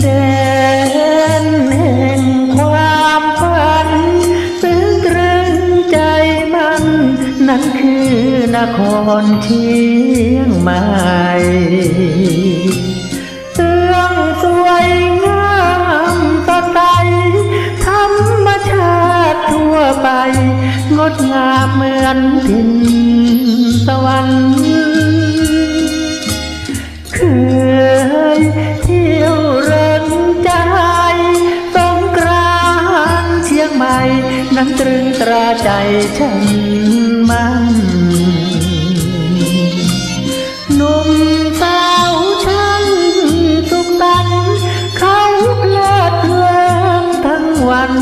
แดนแห่งความฝันซึ้งตรึงใจมัน นั่นคือนครเชียงใหม่เรื่องสวยงามสดใสธรรมชาติทั่วไป งดงามเหมือนถิ่นสวรรค์เคย นั้นตรึงตราใจฉันมันหนุ่มสาวช่างสุขสันเขาเพลิดเพลินทั้งวัน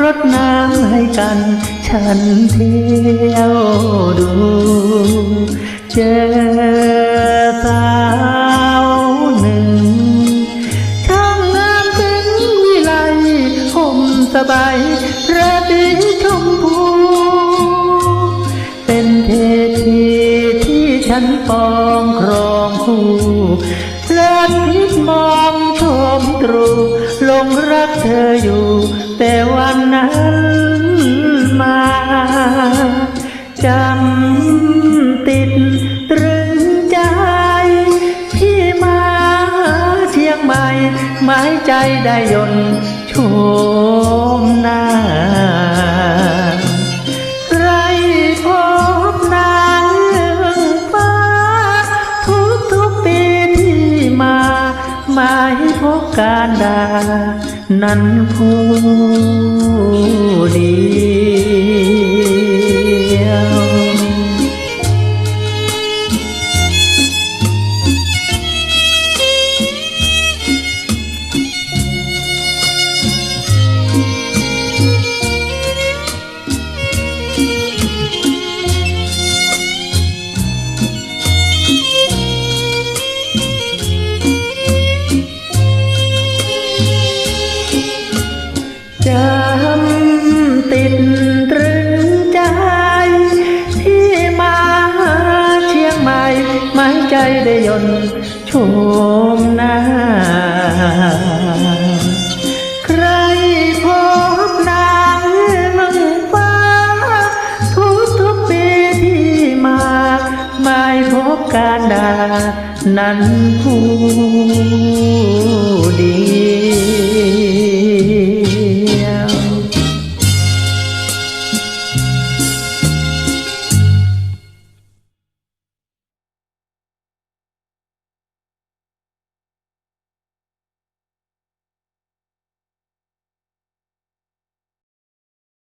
รดน้ำให้กัน ฉันเที่ยวดูเจอ สบายระดีชมพู เป็นเทพีที่ฉันปองครองคู่เพลินพิษมองชมตรูลงรักเธออยู่ แต่วันนั้นมาจำติดตรึงใจ ที่มาเชียงใหม่หมายใจได้ยน ต์ชมหน้าใครพบนางเอื้องฟ้า ทุกทุกปีที่มาหมายพบการดา นั้นผู้ดี ได้ยนชมหน้า ใครพบนางเงืองฟ้า ทุกทุกปีที่มาไม่พบการดา นั้นผู้